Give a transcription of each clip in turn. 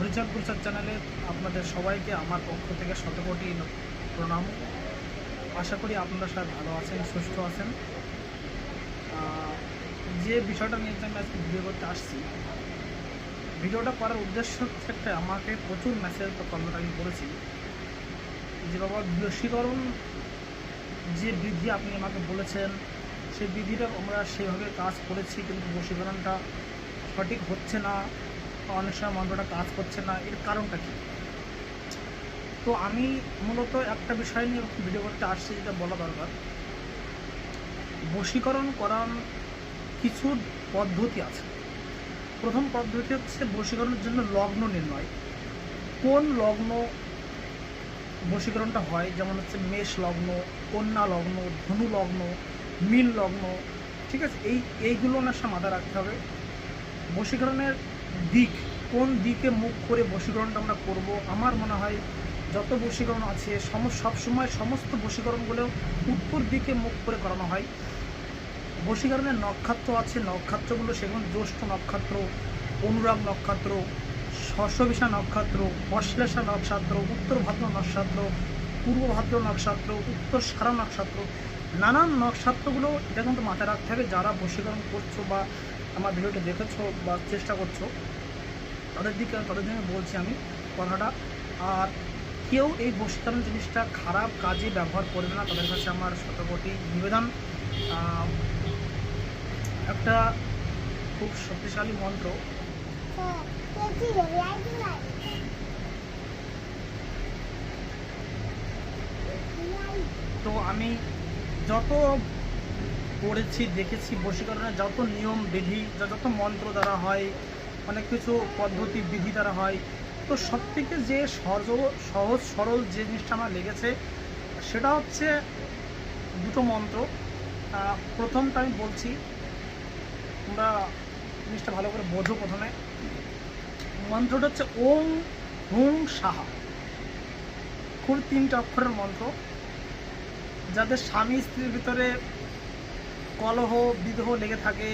Future প্রচার চ্যানেলে আপনাদের সবাইকে আমার পক্ষ থেকে শতকোটি প্রণাম। আশা করি আপনারা সবাই ভালো আছেন, সুস্থ আছেন। যে বিষয়টা নিয়ে আমি আজকে ভিডিও করতে আসছি ভিডিওটা করার উদ্দেশ্য হচ্ছে একটা আমাকে প্রচুর মেসেজ বা কমেন্ট আমি করেছি যে বাবা বশীকরণ যে বিধি আপনি আমাকে বলেছেন, সেই বিধিটা আমরা সেভাবে কাজ করেছি, কিন্তু বশীকরণটা সঠিক হচ্ছে না। অনেক সময় মন্ত্রটা কাজ করছে না, এর কারণটা কি? তো আমি মূলত একটা বিষয় নিয়ে ভিডিও করতে আসছি যেটা বলা দরকার। বশীকরণ করার কিছু পদ্ধতি আছে। প্রথম পদ্ধতি হচ্ছে বশীকরণের জন্য লগ্ন নির্ণয়। কোন লগ্ন বশীকরণটা হয়? যেমন হচ্ছে মেষ লগ্ন, কন্যা লগ্ন, ধনু লগ্ন, মীন লগ্ন, ঠিক আছে? এই, এইগুলো সাথে মাথায় রাখতে হবে। বশীকরণের দিক, কোন দিকে মুখ করে বশীকরণটা আমরা করব? আমার মনে হয় যত বশীকরণ আছে, সম, সবসময় সমস্ত বশীকরণগুলো উত্তর দিকে মুখ করে করানো হয়। বশীকরণের নক্ষত্র আছে, নক্ষত্রগুলো সেগুলো জ্যৈষ্ঠ নক্ষত্র, অনুরাগ নক্ষত্র শস্যবিষা নক্ষত্র, অশ্লেষা নক্ষত্র, উত্তর ভাদ্র নক্ষত্র, পূর্ব ভাদ্র নক্ষত্র, উত্তর সারা নক্ষত্র। নানান নক্ষত্রগুলো এটা কিন্তু মাথায় রাখতে হবে যারা বশীকরণ করছ বা আমার ভিডিওটা দেখেছ বা চেষ্টা করছ, তাদের দিকে, তাদের জন্য বলছি আমি কথাটা। আর কেউ এই বশীকরণ জিনিসটা খারাপ কাজে ব্যবহার করবে না, তাদের কাছে আমার শতকোটি নিবেদন। একটা খুব শক্তিশালী মন্ত্র। তো আমি যত পড়েছি, দেখেছি বশীকরণের যত নিয়ম, বিধি, যত মন্ত্র দ্বারা হয়, অনেক কিছু পদ্ধতি, বিধি দ্বারা হয়, তো সব থেকে যে সহজ সহজ, সরল যে জিনিসটা আমার লেগেছে, সেটা হচ্ছে দুটো মন্ত্র। প্রথমটা আমি বলছি, তোমরা জিনিসটা ভালো করে বোঝো প্রথমে। মন্ত্রটা হচ্ছে ওম হুম সাহা। খুব তিনটা অক্ষরের মন্ত্র। যাদের স্বামী স্ত্রীর ভিতরে কলহ বিদেহ লেগে থাকে,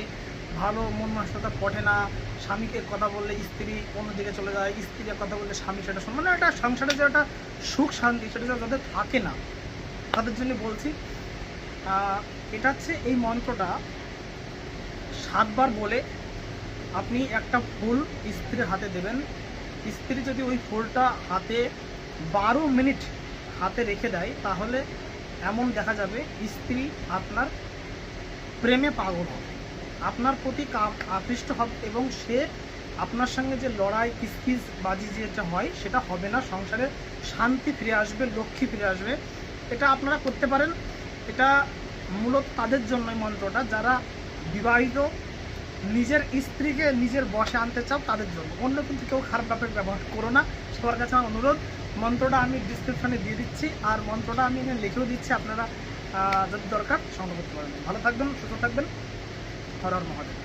ভালো মন মানসিকতা পটে না, স্বামীকে কথা বললে স্ত্রী অন্যদিকে চলে যায়, স্ত্রীকে কথা বললে স্বামী সেটা শোনে মানে একটা সংসারে যে একটা সুখ শান্তি, সেটা যাদের থাকে না। তাদের জন্য বলছি এটা হচ্ছে এই মন্ত্রটা সাতবার বলে আপনি একটা ফুল স্ত্রীর হাতে দেবেন। স্ত্রী যদি ওই ফুলটা হাতে বারো মিনিট হাতে রেখে দেয়, তাহলে এমন দেখা যাবে স্ত্রী আপনার প্রেমে পাগল। হবে আপনার প্রতি আকৃষ্ট হবে এবং সে আপনার সঙ্গে যে লড়াই, কিসকিস বাজি যেটা হয়, সেটা হবে না। সংসারে শান্তি ফিরে আসবে, লক্ষ্মী ফিরে আসবে। এটা আপনারা করতে পারেন। এটা মূলত তাদের জন্য এই মন্ত্রটা। যারা বিবাহিত, নিজের স্ত্রীকে নিজের বসে আনতে চাও, তাদের জন্য। অন্য কিন্তু কেউ খারাপ ব্যাপারে ব্যবহার করো না। সবার কাছে আমার অনুরোধ, মন্ত্রটা আমি ডিসক্রিপশনে দিয়ে দিচ্ছি। আর মন্ত্রটা আমি এখানে লিখেও দিচ্ছি। আপনারা যদি দরকার সংগ্রহ করতে পারেন। ভালো থাকবেন সুস্থ থাকবেন। হর হর মহাদেব।